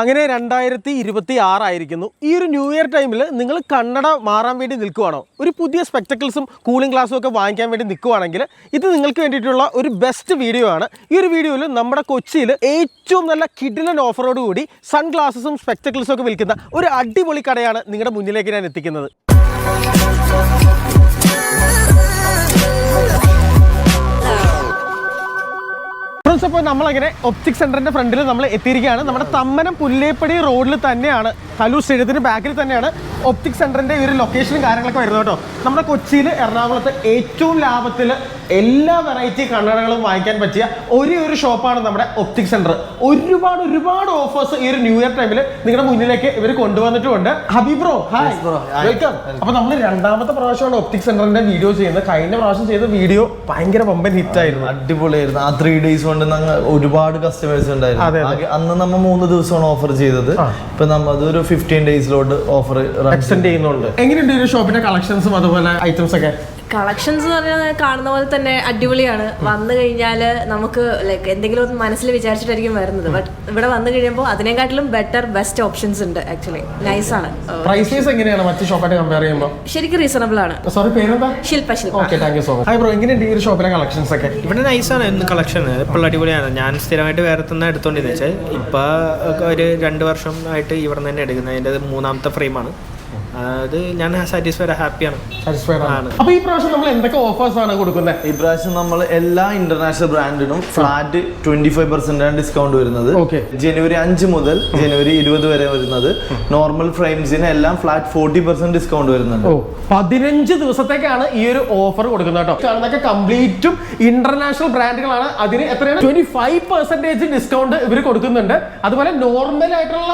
അങ്ങനെ രണ്ടായിരത്തി ഇരുപത്തി ആറായിരിക്കുന്നു ഈ ഒരു ന്യൂ ഇയർ ടൈമിൽ നിങ്ങൾ കണ്ണട മാറാൻ വേണ്ടി നിൽക്കുവാണോ? ഒരു പുതിയ സ്പെക്ടക്കിൾസും കൂളിംഗ് ഗ്ലാസും ഒക്കെ വാങ്ങിക്കാൻ വേണ്ടി നിൽക്കുവാണെങ്കിൽ ഇത് നിങ്ങൾക്ക് വേണ്ടിയിട്ടുള്ള ഒരു ബെസ്റ്റ് വീഡിയോ ആണ്. ഈ ഒരു വീഡിയോയിൽ നമ്മുടെ കൊച്ചിയിൽ ഏറ്റവും നല്ല കിഡിലൻ ഓഫറോട് കൂടി സൺ ഗ്ലാസസും സ്പെക്ടക്കിൾസും ഒക്കെ വിൽക്കുന്ന ഒരു അടിപൊളി കടയാണ് നിങ്ങളുടെ മുന്നിലേക്ക് ഞാൻ എത്തിക്കുന്നത്. ഫ്രണ്ട്സ് അപ്പോൾ നമ്മളങ്ങനെ ഒപ്റ്റിക് സെന്ററിന്റെ ഫ്രണ്ടിൽ നമ്മൾ എത്തിയിരിക്കുകയാണ്. നമ്മുടെ തമ്മനം പുല്ലേപ്പടി റോഡിൽ തന്നെയാണ് ഹലു സ്റ്റേഡിയത്തിന് ബാക്കിൽ തന്നെയാണ് ഒപ്റ്റിക് സെന്ററിന്റെ ഈ ഒരു ലൊക്കേഷനും കാര്യങ്ങളൊക്കെ വരുന്നത് കേട്ടോ. നമ്മുടെ കൊച്ചിയിൽ എറണാകുളത്ത് ഏറ്റവും ലാഭത്തിൽ എല്ലാ വെറൈറ്റി കണ്ണടകളും വാങ്ങിക്കാൻ പറ്റിയ ഒരേ ഒരു ഷോപ്പാണ് നമ്മുടെ ഒപ്റ്റിക് സെന്റർ ഒരുപാട് ഒരുപാട് ഓഫേഴ്സ് ഈ ഒരു ന്യൂ ഇയർ ടൈമിൽ നിങ്ങളുടെ മുന്നിലേക്ക് ഇവർ കൊണ്ടുവന്നിട്ടുമുണ്ട്. Hampi bro hi. വെൽക്കം അപ്പൊ നമ്മൾ രണ്ടാമത്തെ പ്രാവശ്യമാണ് ഒപ്റ്റിക് സെന്ററിന്റെ വീഡിയോ ചെയ്യുന്നത്. കഴിഞ്ഞ പ്രാവശ്യം ചെയ്ത വീഡിയോ ഭയങ്കര പമ്പൻ ഹിറ്റ് ആയിരുന്നു. അടിപൊളിയായിരുന്നു. ആ ത്രീ ഡേയ്സ് കൊണ്ട് ഞങ്ങൾ ഒരുപാട് കസ്റ്റമേഴ്സ് ഉണ്ടായിരുന്നു. അന്ന് നമ്മ മൂന്ന് ദിവസമാണ് ഓഫർ ചെയ്തത്. ഇപ്പൊ നമ്മ അതൊരു ഫിഫ്റ്റീൻ ഡേയ്സിലോട്ട് ഓഫർ എക്സ്റ്റെൻഡ് ചെയ്യുന്നുണ്ട്. എങ്ങനെയുണ്ട് ഈ ഷോപ്പിന്റെ കളക്ഷൻസും അതുപോലെ ഐറ്റംസ് ഒക്കെ? കളക്ഷൻസ് എന്ന് പറഞ്ഞാൽ കാണുന്ന പോലെ തന്നെ അടിപൊളിയാണ്. വന്നു കഴിഞ്ഞാൽ നമുക്ക് ലൈക്ക് എന്തെങ്കിലും ഒന്ന് മനസ്സിൽ വിചാരിച്ചിട്ടായിരിക്കും വരുന്നത്. ബട്ട് ഇവിടെ വന്നു കഴിയുമ്പോൾ അതിനെക്കാട്ടിലും ബെറ്റർ ബെസ്റ്റ് ഓപ്ഷൻസ് ഉണ്ട് ആക്ച്വലി നൈസ് ആണ്. പ്രൈസസ് എങ്ങനെയാണ്? മറ്റു ഷോപ്പായിട്ട് കമ്പയർ ചെയ്യുമ്പോൾ ശരിക്കും റീസണബിൾ ആണ്. സോറി പേരെന്താ? Shilpa Shilpa. Okay thank you so much hi bro എങ്ങനെയുണ്ട് ഈ ഒരു ഷോപ്പിലെ കളക്ഷൻസ് ഒക്കെ? ഇവിടെ നൈസ് ആണ് ഇന്ന് കളക്ഷൻ ഇപ്പോൾ അടിപൊളിയാണ്. ഞാൻ സ്ഥിരമായിട്ട് വേറെ തന്നെ എടുത്തോണ്ടിരുന്നു. വെച്ചാൽ ഇപ്പോൾ ഒരു രണ്ട് വർഷം ആയിട്ട് ഇവിടെ നിന്ന് തന്നെ എടുക്കുന്നത് അതിന്റെ മൂന്നാമത്തെ ഫ്രെയിമാണ് അത് ഞാൻ സാറ്റിസ്ഫൈഡ് ഹാപ്പിയാണ് സാറ്റിസ്ഫൈഡ് ആണ്. അപ്പൊ ഈ പ്രാവശ്യം നമ്മൾ എന്തൊക്കെ ഓഫേഴ്സ് ആണ് കൊടുക്കുന്നത് ഈ പ്രാവശ്യം നമ്മൾ എല്ലാ ഇന്റർനാഷണൽ ബ്രാൻഡിനും ഫ്ലാറ്റ് ട്വന്റി ഫൈവ് പെർസെന്റ് ആണ് ഡിസ്കൗണ്ട് വരുന്നത്. ജനുവരി അഞ്ച് മുതൽ ജനുവരി ഇരുപത് വരെ വരുന്നത്. നോർമൽ ഫ്രെയിംസിന് എല്ലാം ഫ്ലാറ്റ് ഫോർട്ടി പെർസെന്റ് ഡിസ്കൗണ്ട് വരുന്നുണ്ട്. ഓ പതിനഞ്ച് ദിവസത്തേക്കാണ് ഈ ഒരു ഓഫർ കൊടുക്കുന്നത് കേട്ടോ. കംപ്ലീറ്റും ഇന്റർനാഷണൽ ബ്രാൻഡുകളാണ് അതിന് എത്രയാണ്? ട്വന്റി ഫൈവ് പെർസെന്റേജ് ഡിസ്കൗണ്ട് ഇവർ കൊടുക്കുന്നുണ്ട്. അതുപോലെ നോർമൽ ആയിട്ടുള്ള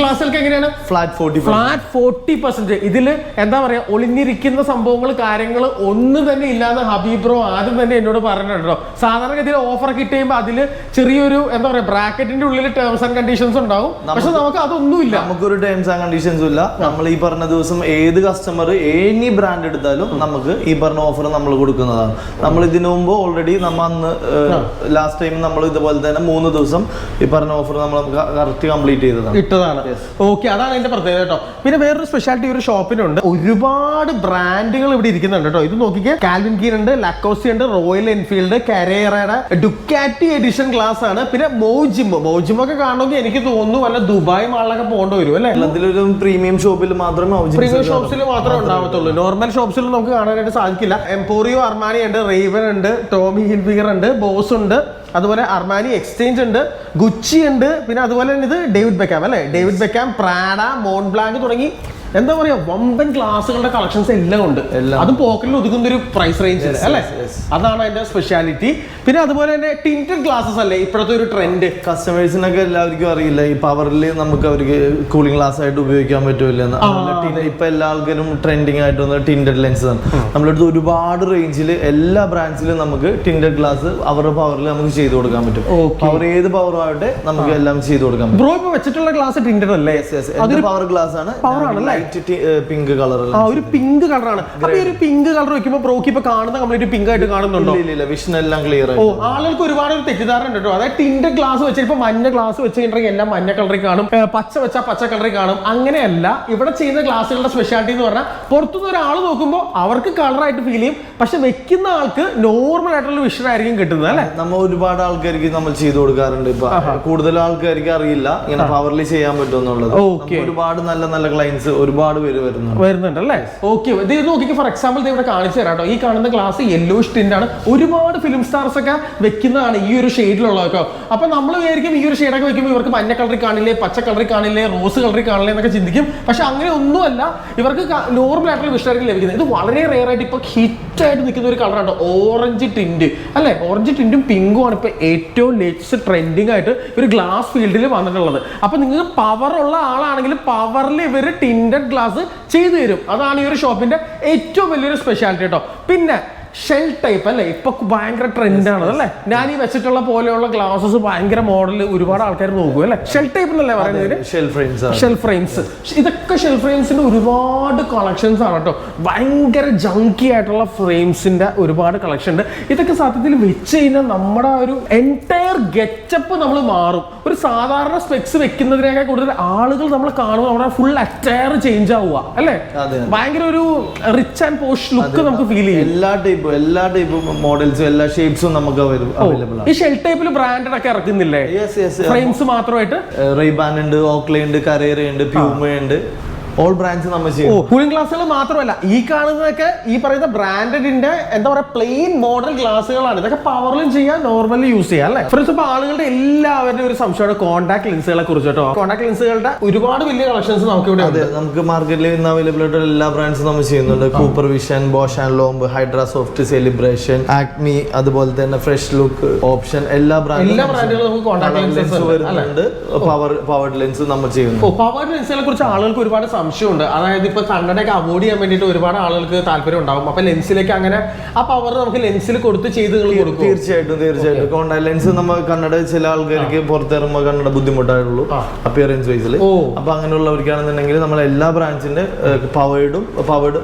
ഗ്ലാസുകൾക്ക് എങ്ങനെയാണ്? Flat forty flat forty percent ഇതിൽ എന്താ പറയാ ഒളിഞ്ഞിരിക്കുന്ന സംഭവങ്ങൾ കാര്യങ്ങൾ ഒന്നും തന്നെ ഇല്ലാന്ന് ഹബീബ്രോ ആദ്യം തന്നെ എന്നോട് പറഞ്ഞിട്ടുണ്ടോ സാധാരണഗതിയിൽ ഓഫർ കിട്ടിയുമ്പോൾ അതിൽ ചെറിയൊരു എന്താ പറയാ ബ്രാക്കറ്റിന്റെ ഉള്ളിൽ ടേംസ് ആൻഡ് കണ്ടീഷൻസ് ഉണ്ടാവും. പക്ഷെ നമുക്ക് അതൊന്നും അതൊന്നുമില്ല. നമുക്കൊരു ടേംസ് ആൻഡ് കണ്ടീഷൻസും ഇല്ല. നമ്മൾ ഈ പറഞ്ഞ ദിവസം ഏത് കസ്റ്റമർ എനി ബ്രാൻഡ് എടുത്താലും നമുക്ക് ഈ പറഞ്ഞ ഓഫർ നമ്മൾ കൊടുക്കുന്നതാണ്. നമ്മൾ ഇതിനു മുമ്പ് ഓൾറെഡി നമ്മ അന്ന് ലാസ്റ്റ് ടൈം നമ്മൾ ഇതുപോലെ തന്നെ മൂന്ന് ദിവസം ഈ പറഞ്ഞ ഓഫർ നമ്മൾ കറക്റ്റ് കംപ്ലീറ്റ് ചെയ്തതാണ്. ഇട്ടതാണ്. ഓക്കെ അതാണ് എന്റെ പ്രത്യേകത കേട്ടോ. പിന്നെ വേറൊരു സ്പെഷ്യാലിറ്റി ഒരു ഷോപ്പിനുണ്ട് ഒരുപാട് ബ്രാൻഡുകൾ ഇവിടെ ഇരിക്കുന്നുണ്ട് കേട്ടോ. ഇത് നോക്കിക്കേ. കാൽവിൻ കീൻ ഉണ്ട് ലക്കോസി ഉണ്ട് റോയൽ എൻഫീൽഡ് കരേറയുടെ ഡുക്കാറ്റി എഡിഷൻ ഗ്ലാസ് ആണ്. പിന്നെ മോജിമോ മോജിമോ ഒക്കെ കാണണമെങ്കിൽ എനിക്ക് തോന്നുന്നു വല്ല ദുബായ് മാളിലൊക്കെ പോകേണ്ടി വരും അല്ലേ? അതിലൊരു പ്രീമിയം ഷോപ്പിൽ മാത്രമേ പ്രീമിയം ഷോപ്സിൽ മാത്രമേ ഉണ്ടാവത്തുള്ളൂ. നോർമൽ ഷോപ്സിൽ നമുക്ക് കാണാനായിട്ട് സാധിക്കില്ല. എംപോറിയോ അർമാനി ഉണ്ട് റേവൻ ഉണ്ട് ടോമി ഹിൽഫിഗർ ഉണ്ട് ബോസ് ഉണ്ട് അതുപോലെ അർമാനി എക്സ്ചേഞ്ച് ഉണ്ട് ഗുച്ചി ഉണ്ട് പിന്നെ അതുപോലെ തന്നെ ഇത് ഡേവിഡ് ബെക്കാം അല്ലേ? David Beckham Prada Mont Blanc തുടങ്ങി എന്താ പറയാ വമ്പൻ ഗ്ലാസുകളുടെ കളക്ഷൻസ് എല്ലാം ഉണ്ട്. അത് പോക്കറ്റിൽ ഒതുക്കുന്ന ഒരു പ്രൈസ് റേഞ്ച് അല്ലേ? അതാണ് അതിന്റെ സ്പെഷ്യാലിറ്റി പിന്നെ അതുപോലെ തന്നെ ടിന്റഡ് ഗ്ലാസസ് അല്ലേ ഇപ്പോഴത്തെ ഒരു ട്രെൻഡ് കസ്റ്റമേഴ്സിനൊക്കെ എല്ലാവർക്കും അറിയില്ല ഈ പവറിൽ നമുക്ക് അവർക്ക് കൂളിംഗ് ഗ്ലാസ് ആയിട്ട് ഉപയോഗിക്കാൻ പറ്റില്ലെന്ന് ഇപ്പൊ എല്ലാ ആൾക്കാരും ട്രെൻഡിങ് ആയിട്ട് വന്ന ടിന്റഡ് ലെൻസ് ആണ്. നമ്മളടുത്ത് ഒരുപാട് റേഞ്ചിൽ എല്ലാ ബ്രാൻഡ്സിലും നമുക്ക് ടിന്റഡ് ഗ്ലാസ് അവരുടെ പവറിൽ നമുക്ക് ചെയ്തു കൊടുക്കാൻ പറ്റും. അവർ പവർ ഏത് പവർ ആവട്ടെ നമുക്ക് എല്ലാം ചെയ്തു കൊടുക്കാൻ പറ്റും. ബ്രോ ഇപ്പൊ വെച്ചിട്ടുള്ള ഗ്ലാസ് ടിന്റഡ് അല്ലേ? അതൊരു പവർ ഗ്ലാസ് ആണ്? Power ആണല്ലേ? ലൈറ്റ് പിങ്ക് കളർ ആ ഒരു പിങ്ക് കളറാണ് അപ്പൊ ഈ ഒരു പിങ്ക് കളർ വെക്കുമ്പോ ബ്രോക്ക് ഇപ്പൊ കാണുന്ന കംപ്ലീറ്റ് പിങ്ക് ആയിട്ട് കാണുന്നുണ്ടോ? ഇല്ല വിഷൻ എല്ലാം ക്ലിയർ ഓ ആളുകൾക്ക് ഒരുപാട് ഒരു തെറ്റിദ്ധാരണ ഉണ്ട് കേട്ടോ. അതായത് ടിൻഡ് ഗ്ലാസ് വെച്ച് ഇപ്പൊ മഞ്ഞ ഗ്ലാസ് വെച്ച് കഴിഞ്ഞിട്ടുണ്ടെങ്കിൽ എല്ലാം മഞ്ഞ കളറിൽ കാണും. പച്ച വെച്ചാൽ പച്ച കളറിൽ കാണും. അങ്ങനെയല്ല. ഇവിടെ ചെയ്യുന്ന ഗ്ലാസുകളുടെ സ്പെഷ്യാലിറ്റി എന്ന് പറഞ്ഞാൽ പുറത്തുനിന്ന് ഒരാൾ നോക്കുമ്പോൾ അവർക്ക് കളറായിട്ട് ഫീൽ ചെയ്യും. പക്ഷെ വെക്കുന്ന ആൾക്ക് നോർമൽ ആയിട്ടുള്ള വിഷൻ ആയിരിക്കും കിട്ടുന്നത് അല്ലെ? നമ്മൾ ഒരുപാട് ആൾക്കാർക്ക് നമ്മൾ ചെയ്തു കൊടുക്കാറുണ്ട് ഇപ്പൊ. കൂടുതൽ ആൾക്കാർക്ക് അറിയില്ല. ഇങ്ങനെ പവർലി ചെയ്യാൻ പറ്റും എന്നുള്ളത്. ഒരുപാട് നല്ല നല്ല ക്ലയൻസ് ഒരുപാട് പേര് വരുന്നുണ്ട്. വരുന്നുണ്ട് അല്ലേ ഓക്കെ ഇത് നോക്കി ഫോർ എക്സാമ്പിൾ ഇത് ഇവിടെ കാണിച്ചു തരാം കേട്ടോ. ഈ കാണുന്ന ഗ്ലാസ് യെല്ലോ ടിന്റ് ആണ്. ഒരുപാട് ഫിലിം സ്റ്റാർസ് ഒക്കെ വെക്കുന്നതാണ് ഈ ഒരു ഷെയ്ഡിലുള്ളതൊക്കെ അപ്പൊ നമ്മൾ വിചാരിക്കും ഈ ഒരു ഷെയ്ഡൊക്കെ വെക്കുമ്പോൾ ഇവർക്ക് മഞ്ഞ കളറിൽ കാണില്ലേ പച്ച കളറിൽ കാണില്ലേ റോസ് കളറിൽ കാണില്ലേ എന്നൊക്കെ ചിന്തിക്കും. പക്ഷെ അങ്ങനെ ഒന്നുമല്ല ഇവർക്ക് നോർമൽ ആയിട്ടുള്ള വിഷയമായിരിക്കും ലഭിക്കുന്നത്. ഇത് വളരെ റെയർ ആയിട്ട് ഇപ്പൊ ഹിറ്റ് ആയിട്ട് നിൽക്കുന്ന ഒരു കളറാണ് ഓറഞ്ച് ടിന്റ് അല്ലെ? ഓറഞ്ച് ടിന്റും പിങ്കും ആണ് ഇപ്പൊ ഏറ്റവും ലേറ്റസ്റ്റ് ട്രെൻഡിങ് ആയിട്ട് ഒരു ഗ്ലാസ് ഫീൽഡിൽ വന്നിട്ടുള്ളത്. അപ്പൊ നിങ്ങൾക്ക് പവർ ഉള്ള ആളാണെങ്കിൽ പവറിൽ ഇവർ ടിന്റഡ് ഗ്ലാസ് ചെയ്തു തരും. അതാണ് ഈ ഒരു ഷോപ്പിന്റെ ഏറ്റവും വലിയൊരു സ്പെഷ്യാലിറ്റി കേട്ടോ പിന്നെ ഷെൽ ടൈപ്പ് അല്ലേ? ഇപ്പൊ ഭയങ്കര ആണ് അല്ലേ? ഞാൻ ഈ വെച്ചിട്ടുള്ള പോലെയുള്ള ഗ്ലാസസ് ഭയങ്കര മോഡൽ ഒരുപാട് ആൾക്കാർ നോക്കും അല്ലേ? ഷെൽ ടൈപ്പ് എന്നല്ലേ പറയുന്നത് ഷെൽ ഫ്രെയിംസ് ഷെൽ ഫ്രെയിംസ് ഇതൊക്കെ ഷെൽ ഫ്രെയിംസിന്റെ ഒരുപാട് കളക്ഷൻസ് ആണ് കേട്ടോ. ഭയങ്കര ജങ്കി ആയിട്ടുള്ള ഫ്രെയിംസിന്റെ ഒരുപാട് കളക്ഷൻ ഉണ്ട്. ഇതൊക്കെ സത്യത്തിൽ വെച്ച് കഴിഞ്ഞാൽ നമ്മുടെ ഒരു എന്റയർ ഗെറ്റപ്പ് നമ്മൾ മാറും. ഒരു സാധാരണ സ്പെക്സ് വെക്കുന്നതിനേക്കാൾ കൂടുതൽ ആളുകൾ നമ്മൾ കാണുമ്പോൾ നമ്മുടെ ഫുൾ അറ്റയർ ചേഞ്ച് ആവുക അല്ലേ. ഭയങ്കര ഒരു റിച്ച് ആൻഡ് പോഷ് ലുക്ക് നമുക്ക് ഫീൽ ചെയ്യും. എല്ലാ ടൈപ്പും എല്ലാ ടൈപ്പും മോഡൽസും എല്ലാ ഷേപ്സും നമുക്ക് അവൈലബിൾ ആണ്. ഈ ഷെൽ ടൈപ്പിൽ ബ്രാൻഡഡ് ഒക്കെ ഇറക്കുന്നില്ലേ? യെസ് യെസ് ഫ്രെയിംസ് മാത്രമായിട്ട്? റെയ്ബാൻ ഉണ്ട് ഓക്ലേ ഉണ്ട് കരേറ ഉണ്ട് പ്യൂമ ഉണ്ട്. ഓൾ ബ്രാൻഡ്സ് നമ്മൾ ചെയ്യും കൂളിംഗ് ഗ്ലാസ്സുകൾ മാത്രമല്ല ഈ കാണുന്നതൊക്കെ ഈ പറയുന്ന ബ്രാൻഡഡിന്റെ എന്താ പറയാ പ്ലെയിൻ മോഡൽ ഗ്ലാസ്സുകളാണ് ഇതൊക്കെ പവറിലും ചെയ്യാം നോർമലി യൂസ് ചെയ്യാം അല്ലേ? ഫ്രണ്ട്സ് ഇപ്പൊ ആളുകളുടെ എല്ലാവരുടെയും ഒരു സംശയമാണ് കോൺടാക്ട് ലെൻസുകളെ കുറിച്ച് കേട്ടോ. കോൺടാക്ട് ലെൻസുകളുടെ ഒരുപാട് വലിയ കളക്ഷൻസ് നമുക്ക് ഇവിടെ അതെ നമുക്ക് മാർക്കറ്റിൽ ഇന്ന് അവൈലബിൾ ആയിട്ടുള്ള എല്ലാ ബ്രാൻഡ്സും നമ്മൾ ചെയ്യുന്നുണ്ട്. Cooper Vision Bausch and Lomb Hydra soft celebration Acme അതുപോലെ തന്നെ ഫ്രഷ് ലുക്ക് ഓപ്ഷൻ എല്ലാ എല്ലാ ബ്രാൻഡുകളും നമുക്ക് ലെൻസ് വരുന്നുണ്ട്. പവർ പവർഡ് ലെൻസ് നമ്മൾ ചെയ്യുന്നു. പവർഡ് പവർ ലെൻസുകളെ കുറിച്ച് ആളുകൾക്ക് ഒരുപാട് സംശയമുണ്ട്. അതായത് ഇപ്പൊ കണ്ണടയൊക്കെ അവോയ്ഡ് ചെയ്യാൻ വേണ്ടിട്ട് ഒരുപാട് ആളുകൾക്ക് താല്പര്യം ഉണ്ടാവും. അപ്പൊ ലെൻസിലേക്ക് അങ്ങനെ ആ പവർ നമുക്ക് ലെൻസിൽ കൊടുത്ത് ചെയ്ത് കൊടുക്കും തീർച്ചയായിട്ടും തീർച്ചയായിട്ടും. കോണ്ടാക്ട് ലെൻസ് നമ്മൾ കണ്ണട ചില ആൾക്കാർക്ക് പുറത്തിറങ്ങുമ്പോൾ കണ്ണട ബുദ്ധിമുട്ടായുള്ളൂ. അപ്പിയറൻസ് വൈസിൽ ഓ. അപ്പൊ അങ്ങനെയുള്ളവർക്കാണെന്നുണ്ടെങ്കിൽ നമ്മൾ എല്ലാ ബ്രാഞ്ചിന്റെ പവേർഡും പവേർഡ്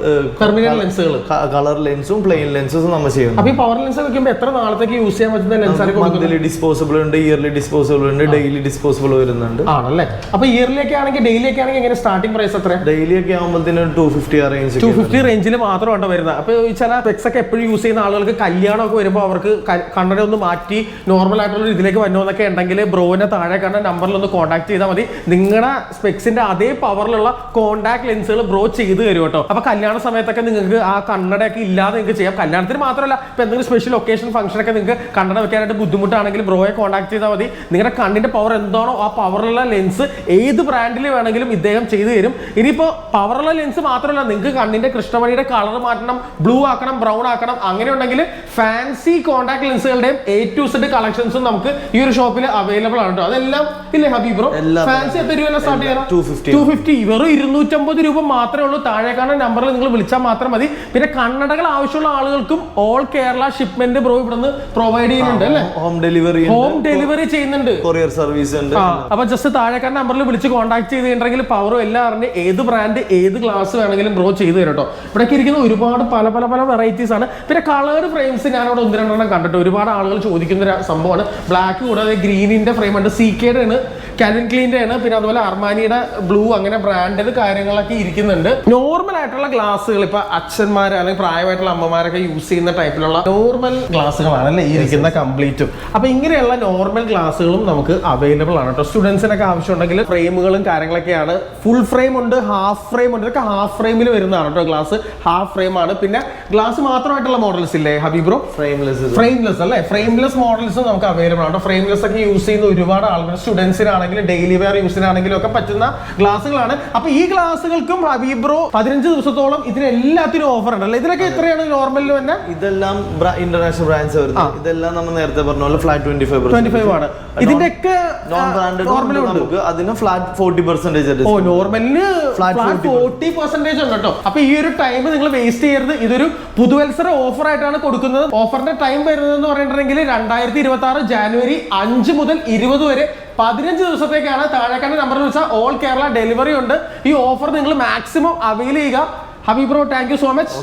ലെൻസുകൾ കളർ ലെൻസും പ്ലെയിൻ ലെൻസും നമ്മൾ ചെയ്യുന്നു. അപ്പൊ ഈ പവർ ലെൻസ് വെക്കുമ്പോൾ എത്ര നാളത്തേക്ക് യൂസ് ചെയ്യാൻ പറ്റുന്ന ലെൻസ് മന്ത്ലി ഡിസ്പോസിബിൾ ഉണ്ട് ഇയർലി ഡിസ്പോസിബിൾ ഉണ്ട് ഡെയിലി ഡിസ്പോസിബിൾ വരുന്നുണ്ട്. ആണല്ലേ? അപ്പൊ ഇയർലിയൊക്കെ ആണെങ്കിൽ ഡെയിലി ഒക്കെ ആണെങ്കിൽ എങ്ങനെ സ്റ്റാർട്ടിംഗ് പ്രൈസ് എത്ര? ഡെയിലി ഒക്കെ ആകുമ്പോഴത്തേനും two fifty range two fifty റേഞ്ചിൽ മാത്രമാണ് വരുന്നത്. അപ്പൊ ഈ ചില സ്പെക്സ് ഒക്കെ എപ്പോഴും യൂസ് ചെയ്യുന്ന ആളുകൾക്ക് കല്യാണം ഒക്കെ വരുമ്പോൾ അവർക്ക് കണ്ണട ഒന്ന് മാറ്റി നോർമൽ ആയിട്ടുള്ള ഇതിലേക്ക് വന്നോന്നൊക്കെ ഉണ്ടെങ്കിൽ ബ്രോവിനെ താഴെ കാണുന്ന നമ്പറിൽ ഒന്ന് കോൺടാക്ട് ചെയ്താൽ മതി. നിങ്ങളുടെ സ്പെക്സിന്റെ അതേ പവറിലുള്ള കോൺടാക്ട് ലെൻസുകൾ ബ്രോ ചെയ്ത് തരും കേട്ടോ അപ്പൊ കല്യാണ സമയത്തൊക്കെ നിങ്ങൾക്ക് ആ കണ്ണടയൊക്കെ ഇല്ലാതെ നിങ്ങൾക്ക് ചെയ്യാം. കല്യാണത്തിന് മാത്രമല്ല ഇപ്പൊ എന്തെങ്കിലും സ്പെഷ്യൽ ഒക്കേഷൻ ഫംഗ്ഷൻ ഒക്കെ നിങ്ങൾക്ക് കണ്ണട വെക്കാനായിട്ട് ബുദ്ധിമുട്ടാണെങ്കിൽ ബ്രോയെ കോൺടാക്ട് ചെയ്താൽ മതി. നിങ്ങളുടെ കണ്ണിന്റെ പവർ എന്താണോ ആ പവറുള്ള ലെൻസ് ഏത് ബ്രാൻഡിൽ വേണമെങ്കിലും ഇദ്ദേഹം ചെയ്തു തരും. ഇനിയിപ്പോ പവറുള്ള ലെൻസ് മാത്രമല്ല നിങ്ങൾക്ക് കണ്ണിന്റെ കൃഷ്ണമണിയുടെ കളർ മാറ്റണം ബ്ലൂ ആക്കണം ബ്രൗൺ ആക്കണം അങ്ങനെ ഉണ്ടെങ്കിൽ ഫാൻസി കോൺടാക്ട് ലെൻസുകളുടെയും എ ടു സെഡ് കളക്ഷൻസും നമുക്ക് ഈ ഒരു ഷോപ്പിൽ അവൈലബിൾ ആണ് കേട്ടോ അതെല്ലാം ഇല്ലേ ഹബീബ് ബ്രോ? ഫാൻസി എത്ര രൂപ സ്റ്റാർട്ട് ചെയ്യണം 250. ടു ഫിഫ്റ്റി വെറും ഇരുന്നൂറ്റമ്പത് രൂപ മാത്രമേ ഉള്ളൂ. താഴെ കാണുന്ന നമ്പറിൽ നിങ്ങൾ വിളിച്ചാൽ മാത്രം മതി. പിന്നെ കണ്ണടകൾ ആവശ്യമുള്ള ആളുകൾക്കും ഓൾ കേരള ഷിപ്മെന്റ് ബ്രോ ഇവിടുന്ന് പ്രൊവൈഡ് ചെയ്യുന്നുണ്ട് അല്ലേ? ഹോം ഡെലിവറി ഹോം ഡെലിവറി ചെയ്യുന്നുണ്ട്. കൊറിയർ സർവീസ് ഉണ്ട്. അപ്പൊ ജസ്റ്റ് കാണുന്ന നമ്പറിൽ വിളിച്ച് കോൺടാക്ട് ചെയ്തിട്ടുണ്ടെങ്കിൽ പവറും എല്ലാം അറിഞ്ഞ് ഏത് ബ്രാൻഡ് ഏത് ഗ്ലാസ് വേണമെങ്കിലും ബ്രോ ചെയ്തു തരും കേട്ടോ ഇവിടേക്ക് ഇരിക്കുന്ന ഒരുപാട് പല പല പല വെറൈറ്റീസ് ആണ്. പിന്നെ കളർ ഫ്രെയിംസ് ഞാൻ അവിടെ ഒന്ന് രണ്ടെണ്ണം കണ്ടിട്ട് ഒരുപാട് ആളുകൾ ചോദിക്കുന്ന ഒരു സംഭവമാണ്. ബ്ലാക്ക് കൂടാതെ ഗ്രീനിന്റെ ഫ്രെയിം ഉണ്ട്. സി കെയുടെ ആണ് കാനൻ ക്ലീന്റെ ആണ്. പിന്നെ അതുപോലെ അർമാനിയുടെ ബ്ലൂ അങ്ങനെ ബ്രാൻഡഡ് കാര്യങ്ങളൊക്കെ ഇരിക്കുന്നുണ്ട്. നോർമൽ ആയിട്ടുള്ള ഗ്ലാസ്സുകൾ ഇപ്പൊ അച്ഛന്മാർ അല്ലെങ്കിൽ പ്രായമായിട്ടുള്ള അമ്മമാരൊക്കെ യൂസ് ചെയ്യുന്ന ടൈപ്പിലുള്ള നോർമൽ ഗ്ലാസ്സുകളാണ് അല്ലേ? ഈ ഇരിക്കുന്ന കംപ്ലീറ്റും അപ്പൊ ഇങ്ങനെയുള്ള നോർമൽ ഗ്ലാസ്സുകളും നമുക്ക് അവൈലബിൾ ആണ് കേട്ടോ സ്റ്റുഡൻസിനൊക്കെ ആവശ്യമുണ്ടെങ്കിൽ ഫ്രെയിമുകളും കാര്യങ്ങളൊക്കെയാണ്. ഫുൾ ഫ്രെയിം ഉണ്ട്. ഹാഫ് ഫ്രെയിം ഉണ്ട്. ഇതൊക്കെ ഹാഫ് ഫ്രെയിമിൽ വരുന്നതാണ് കേട്ടോ ഗ്ലാസ് ഹാഫ് ഫ്രെയിം ആണ്. പിന്നെ ഗ്ലാസ് മാത്രമായിട്ടുള്ള മോഡൽസ് ഇല്ലേ ഹബീബ്രോ ഫ്രെയിംലെസ് ഫ്രെയിംലെസ് അല്ലേ? ഫ്രെയിംലെസ് മോഡൽസ് നമുക്ക് അവൈലബിൾ ആണ്. ഫ്രെയിംലെസ് ഒക്കെ യൂസ് ചെയ്യുന്ന ഒരുപാട് ആളുകൾ സ്റ്റുഡൻസിനാണെങ്കിലും ഡെയിലി വെയർ യൂസിനാണെങ്കിലും ഒക്കെ പറ്റുന്ന ഗ്ലാസ്സുകളാണ് അപ്പൊ ഈ ഗ്ലാസ്സുകൾക്കും ഹബീബ്രോ പതിനഞ്ച് ദിവസത്തോളം ഇതിനെല്ലാത്തിനും ഓഫർ ഉണ്ട്. അല്ലേ? ഇതിനൊക്കെ എത്രയാണ് നോർമലിൽ തന്നെ ഇതെല്ലാം ഇന്റർനാഷണൽ ബ്രാൻഡ്സ് വരുന്നത്. ഇതെല്ലാം നമ്മൾ നേരത്തെ പറഞ്ഞ പോലെ flat twenty five twenty five ആണ്. ഇതിന്റെ ഒക്കെ നോൺ നമുക്ക്. അതിന് ഫ്ലാറ്റ് ഫോർട്ടി പെർസെന്റേജ് ഓ നോർമലിന് Flat ഫോർട്ടി പെർസെന്റേജ് ഉണ്ട് കേട്ടോ അപ്പൊ ഈ ഒരു ടൈം നിങ്ങൾ വേസ്റ്റ് ചെയ്യരുത്. ഇതൊരു പുതുവത്സര ഓഫർ ആയിട്ടാണ് കൊടുക്കുന്നത്. ഓഫറിന്റെ ടൈം വരുന്നത് എന്ന് പറഞ്ഞിട്ടുണ്ടെങ്കിൽ രണ്ടായിരത്തി ഇരുപത്തി ആറ് ജാനുവരി അഞ്ച് മുതൽ ഇരുപത് വരെ പതിനഞ്ച് ദിവസത്തേക്കാണ് താഴേക്കാണ്ട് നമ്പർ വിളിച്ചാൽ ഓൾ കേരള ഡെലിവറി ഉണ്ട്. ഈ ഓഫർ നിങ്ങൾ മാക്സിമം അവൈൽ ചെയ്യുക. Habeeb bro thank you so much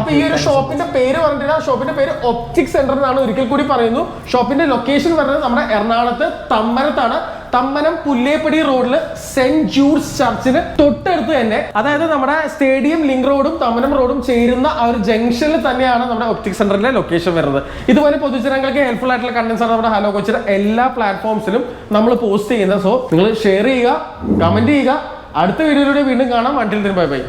അപ്പൊ ഈ ഒരു ഷോപ്പിന്റെ പേര് പറഞ്ഞിട്ട് ഷോപ്പിന്റെ പേര് ഒപ്റ്റിക് സെന്റർ എന്നാണ് ഒരിക്കൽ കൂടി പറയുന്നു. ഷോപ്പിന്റെ ലൊക്കേഷൻ വരുന്നത് നമ്മുടെ എറണാകുളത്ത് തമ്മനത്താണ് തമ്മനം പുല്ലേപ്പടി റോഡിൽ സെന്റ് ജൂഡ്സ് ചർച്ചിന് തൊട്ടടുത്ത് തന്നെ അതായത് നമ്മുടെ സ്റ്റേഡിയം ലിങ്ക് റോഡും തമ്മനം റോഡും ചേരുന്ന ആ ഒരു ജംഗ്ഷനിൽ തന്നെയാണ് നമ്മുടെ ഒപ്റ്റിക് സെന്ററിലെ ലൊക്കേഷൻ വരുന്നത്. ഇതുപോലെ പൊതുജനങ്ങൾക്ക് ഹെൽപ്ഫുൾ ആയിട്ടുള്ള കണ്ടൻസ് ആണ് നമ്മുടെ ഹലോ കൊച്ചിയുടെ എല്ലാ പ്ലാറ്റ്ഫോംസിലും നമ്മൾ പോസ്റ്റ് ചെയ്യുന്നത്. സോ നിങ്ങൾ ഷെയർ ചെയ്യുക കമന്റ് ചെയ്യുക. അടുത്ത വീഡിയോയിലൂടെ വീണ്ടും കാണാം. Until bye bye